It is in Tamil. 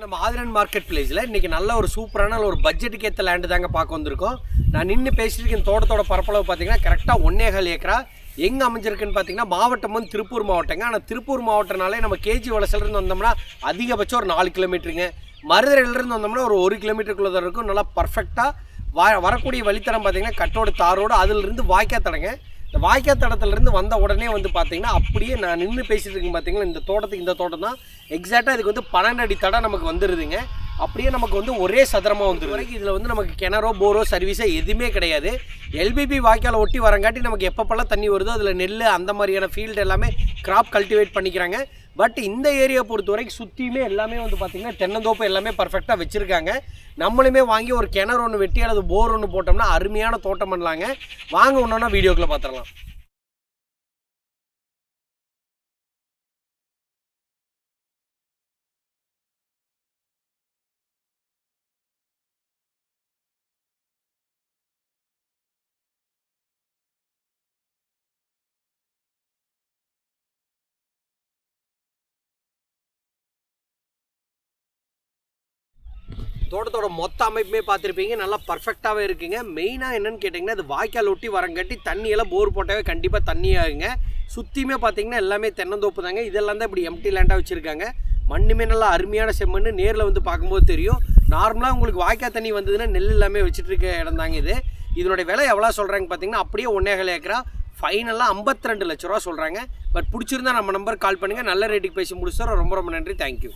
நம்ம ஆதிரன் மார்க்கெட் பிளேஸில் இன்றைக்கி நல்ல ஒரு சூப்பரான ஒரு பட்ஜெட்டுக்கு ஏற்ற லேண்டு தாங்க பார்க்க வந்திருக்கோம். நான் நின்று பேசியிருக்கேன் தோட்டத்தோட பரப்பளவு பார்த்தீங்கன்னா கரெக்டாக ஒன்னேகால் ஏக்கரா. எங்கே அமைஞ்சிருக்குன்னு பார்த்தீங்கன்னா மாவட்டம் வந்து திருப்பூர் மாவட்டங்க. ஆனால் திருப்பூர் மாவட்டம்னாலே நம்ம கேஜி வளசலேருந்து வந்தோம்னா அதிகபட்சம் ஒரு நாலு கிலோமீட்டருங்க. மருதரையிலிருந்து வந்தோம்னா ஒரு ஒரு கிலோமீட்டருக்குள்ளே தான் இருக்கும். நல்லா பர்ஃபெக்டாக வா வரக்கூடிய வழித்தடம் பார்த்தீங்கன்னா கட்டோட தாரோடு அதிலிருந்து வாய்க்கா தடங்க. இந்த வாய்க்கா தடத்துலேருந்து வந்த உடனே வந்து பார்த்தீங்கன்னா அப்படியே நான் நின்று பேசிட்டு இருக்கேன் பார்த்தீங்கன்னா இந்த தோட்டத்துக்கு இந்த தோட்டம் தான். எக்ஸாக்டாக இதுக்கு வந்து பன்னெண்டு அடி தடம் நமக்கு வந்துடுதுங்க அப்படியே நமக்கு வந்து ஒரே சதுரமாக வந்துடும் வரைக்கும் இதில் வந்து நமக்கு கிணறோ போரோ சர்வீஸோ எதுவுமே கிடையாது. எல்பிபி வாய்க்கால் ஒட்டி வரங்காட்டி நமக்கு எப்பப்பெல்லாம் தண்ணி வருதோ அதில் நெல் அந்த மாதிரியான ஃபீல்டு எல்லாமே கிராப் கல்டிவேட் பண்ணிக்கிறாங்க. பட் இந்த ஏரியா பொறுத்த வரைக்கும் சுற்றியுமே எல்லாமே வந்து பார்த்திங்கன்னா தென்னந்தோப்பு எல்லாமே பர்ஃபெக்டாக வச்சுருக்காங்க. நம்மளுமே வாங்கி ஒரு கிணறு ஒன்று வெட்டி அல்லது போர் ஒன்று போட்டோம்னா அருமையான தோட்டம் பண்ணலாங்க. வாங்க ஒன்றுனா வீடியோக்குள்ளே பார்த்துடலாம் தோட்டத்தோட மொத்த அமைப்புமே பார்த்துருப்பீங்க. நல்லா பர்ஃபெக்டாகவே இருக்குங்க. மெயினாக என்னன்னு கேட்டிங்கன்னா இது வாய்க்கால் ஒட்டி வரங்காட்டி தண்ணியெல்லாம் போர் போட்டாவே கண்டிப்பாக தண்ணி ஆகுங்க. சுற்றியுமே பார்த்தீங்கன்னா எல்லாமே தென்னந்தோப்பு தாங்க. இதெல்லாம் தான் இப்படி எம்டி லேண்டாக வச்சுருக்காங்க. மண்ணுமே நல்லா அருமையான செம்மண் நேரில் வந்து பார்க்கும்போது தெரியும். நார்மலாக உங்களுக்கு வாய்க்கால் தண்ணி வந்ததுன்னா நெல் எல்லாமே வச்சுட்டு இருக்க இடம் தாங்க இது. இதனுடைய விலை எவ்வளோ சொல்கிறாங்க பார்த்தீங்கன்னா அப்படியே ஒன்னேகால் ஏக்கரா. ஃபைனலாக 52 லட்ச ரூபா சொல்கிறாங்க பட் பிடிச்சிருந்தா நம்ம நம்பர் கால் பண்ணுங்கள் நல்ல ரேட்டுக்கு பேசி முடிச்சிடறோம் ரொம்ப ரொம்ப நன்றி. தேங்க்யூ